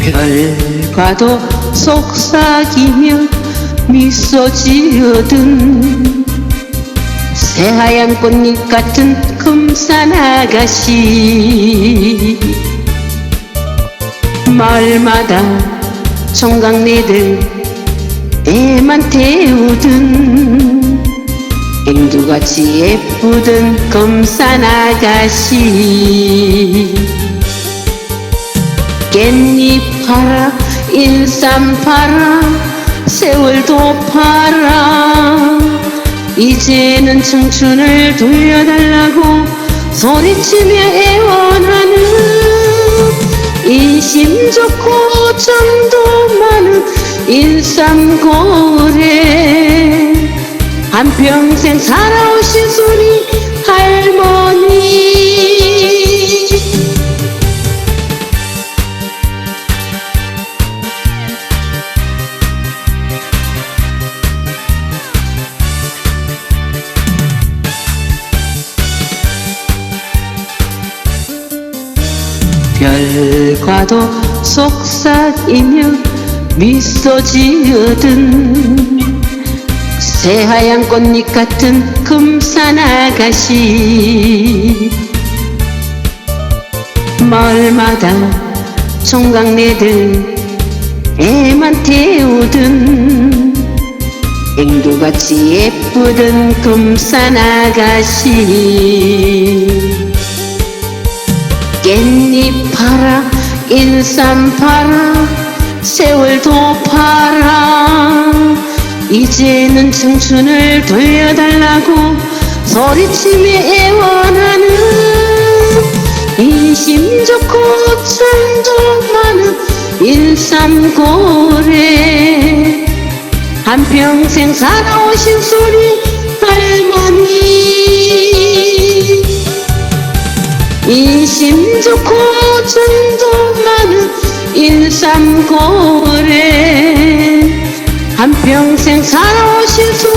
별과도 속삭이며 미소 지어든 새하얀 꽃잎 같은 금산 아가씨. 마을마다 총각내들 애만 태우든 앵두같이 예쁘던 금산 아가씨 깻잎 팔아 인삼 팔아 세월도 팔아. 이제는 청춘을 돌려달라고 소리치며 애원하는 인심 좋고 정도 많은 인삼고래. 한평생 살아오신 소리 할머니 별과도 속삭이며 미소 지어든 새하얀 꽃잎 같은 금산 아가씨 마을마다 총각내들 애만 태우든 앵두같이 예쁘던 금산 아가씨 깻잎 팔아 인삼 팔아 세월도 팔아. 이제는 청춘을 돌려달라고 소리치며 애원하는 인심 좋고 정도 많은 인삼고래. 한평생 살아오신 소리 좋고 정도 많은 인삼고래. 한평생 살아오신 소